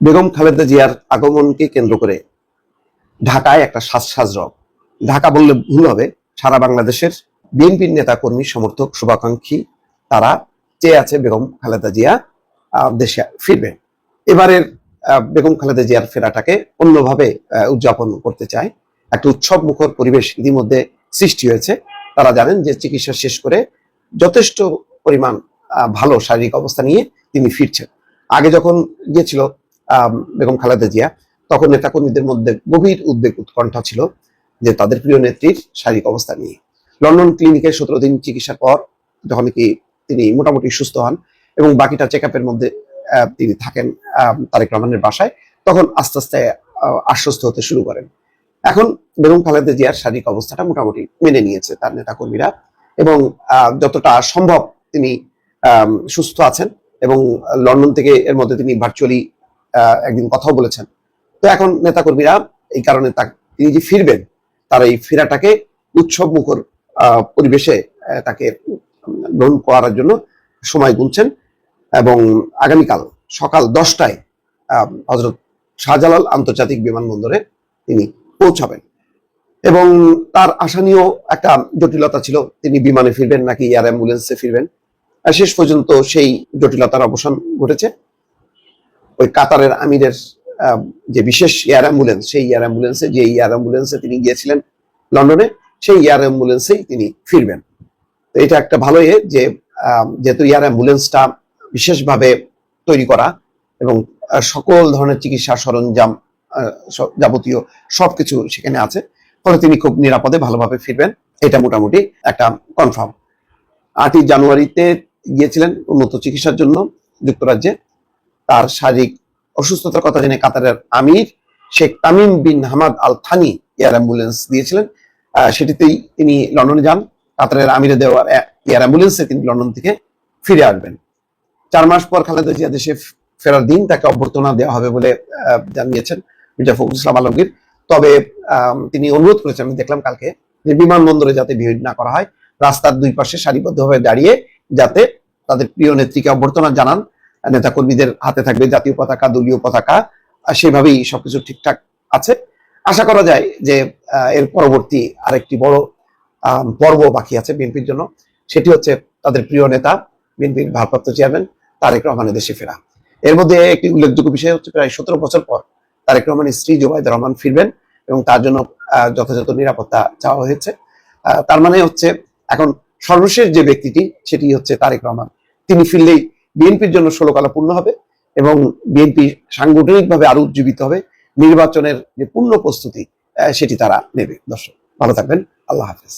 বেগম খালেদা জিয়ার আগমনকে কেন্দ্র করে ঢাকায় একটা সাজ সাজ রব। ঢাকা বললে ভুল হবে, সারা বাংলাদেশের বিএনপির নেতা কর্মী সমর্থক, শুভাকাঙ্ক্ষী, তারা চেয়ে আছে বেগম খালেদা জিয়া দেশে ফিরবেন এবারের বেগম খালেদা জিয়ার ফেরাটাকে অন্যভাবে উদযাপন করতে চায়। একটা উৎসব মুখর পরিবেশ ইতিমধ্যে সৃষ্টি হয়েছে। তারা জানেন যে চিকিৎসা শেষ করে যথেষ্ট পরিমাণ ভালো শারীরিক অবস্থা নিয়ে তিনি ফিরছেন। আগে যখন গিয়েছিল বেগম খালেদা জিয়া, তখন নেতাকর্মীদের মধ্যে গভীর উদ্বেগ উৎকণ্ঠা ছিল যে তাদের প্রিয় নেত্রীর শারীরিক অবস্থা নিয়ে। লন্ডন ক্লিনিকে সতেরো দিন চিকিৎসার পর যখন কি তিনি মোটামুটি সুস্থ হন এবং বাকিটা চেক মধ্যে তিনি থাকেন তারেক রহমানের বাসায়, তখন আস্তে আস্তে আশ্বস্ত হতে শুরু করেন। এখন বেগম খালেদা জিয়ার শারীরিক অবস্থাটা মোটামুটি মেনে নিয়েছে তার নেতাকর্মীরা এবং যতটা সম্ভব তিনি সুস্থ আছেন এবং লন্ডন থেকে এর মধ্যে তিনি ভার্চুয়ালি একদিন কথাও বলেছেন। তো এখন নেতাকর্মীরা এই কারণে তিনি যে ফিরবেন, তার এই ফেরাটাকে উৎসব মুখর পরিবেশে তাকে গ্রহণ করার জন্য সময় গুনছেন এবং আগামীকাল সকাল দশটায় হজরত শাহজালাল আন্তর্জাতিক বিমানবন্দরে তিনি পৌঁছাবেন। এবং তার আশা নিয়েও একটা জটিলতা ছিল, তিনি বিমানে ফিরবেন নাকি এয়ার অ্যাম্বুলেন্সে ফিরবেন। শেষ পর্যন্ত সেই জটিলতার অবসান ঘটেছে। ওই কাতারের আমিরের যে বিশেষ এয়ার অ্যাম্বুলেন্স, সেই এয়ার অ্যাম্বুলেন্সে, যে এয়ার অ্যাম্বুলেন্সে তিনি গিয়েছিলেন লন্ডনে, সেই এয়ার অ্যাম্বুলেন্সেই তিনি ফিরবেন। তো এটা একটা ভালো ইয়ে যে যেহেতু এয়ার অ্যাম্বুলেন্সটা বিশেষভাবে তৈরি করা এবং সকল ধরনের চিকিৎসা সরঞ্জাম যাবতীয় সবকিছু সেখানে আছে, ফলে তিনি খুব নিরাপদে ভালোভাবে ফিরবেন। এটা মোটামুটি একটা কনফার্ম আটই জানুয়ারিতে গিয়েছিলেন উন্নত চিকিৎসার জন্য যুক্তরাজ্যে। তার শারীরিক অসুস্থতার কথা জেনে কাতারের emir Sheikh Tamim bin Hamad Al Thani air ambulance দিয়েছিলেন। সেটিতেই তিনি লন্ডনে যান। কাতারের আমিরে দেওয়ার এয়ার অ্যাম্বুলেন্সে তিনি লন্ডন থেকে ফিরে আসবেন। চার মাস পর খালেদা জিয়া দেশে ফেরার দিন তাকে অভ্যর্থনা দেওয়া হবে বলে জানিয়েছেন মির্জা ফখরুল ইসলাম আলমগীর। তবে তিনি অনুরোধ করেছেন, আমি দেখলাম কালকে যে বিমানবন্দরে যাতে ভিড় না করা হয়, রাস্তার দুই পাশে সারিবদ্ধভাবে দাঁড়িয়ে যাতে তাদের প্রিয় নেত্রীকে অভ্যর্থনা জানান। নেতা কর্মীদের হাতে থাকবে, জাতীয় পতাকা, দলীয় পতাকা সেভাবেই সবকিছু ঠিকঠাক আছে। আশা করা যায় যে এর পরবর্তী আরেকটি বড় পর্ব বাকি আছে বিএনপির জন্য। সেটি হচ্ছে তাদের প্রিয় নেতা, বিএনপির ভারপ্রাপ্ত চেয়ারম্যান তারেক রহমানের দেশে ফেরা। এর মধ্যে একটি উল্লেখযোগ্য বিষয় হচ্ছে প্রায় সতেরো বছর পর তারেক রহমানের স্ত্রী জোবাইদা রহমান ফিরবেন এবং তার জন্য যথাযথ নিরাপত্তা চাওয়া হয়েছে। তার মানে হচ্ছে এখন সর্বশেষ যে ব্যক্তিটি, সেটি হচ্ছে তারেক রহমান। তিনি ফিরলেই বিএনপির জন্য ষোলো কালা পূর্ণ হবে এবং বিএনপি সাংগঠনিকভাবে আরও উজ্জীবিত হবে। নির্বাচনের যে পূর্ণ প্রস্তুতি সেটি তারা নেবে। দর্শক, ভালো থাকবেন। আল্লাহ হাফেজ।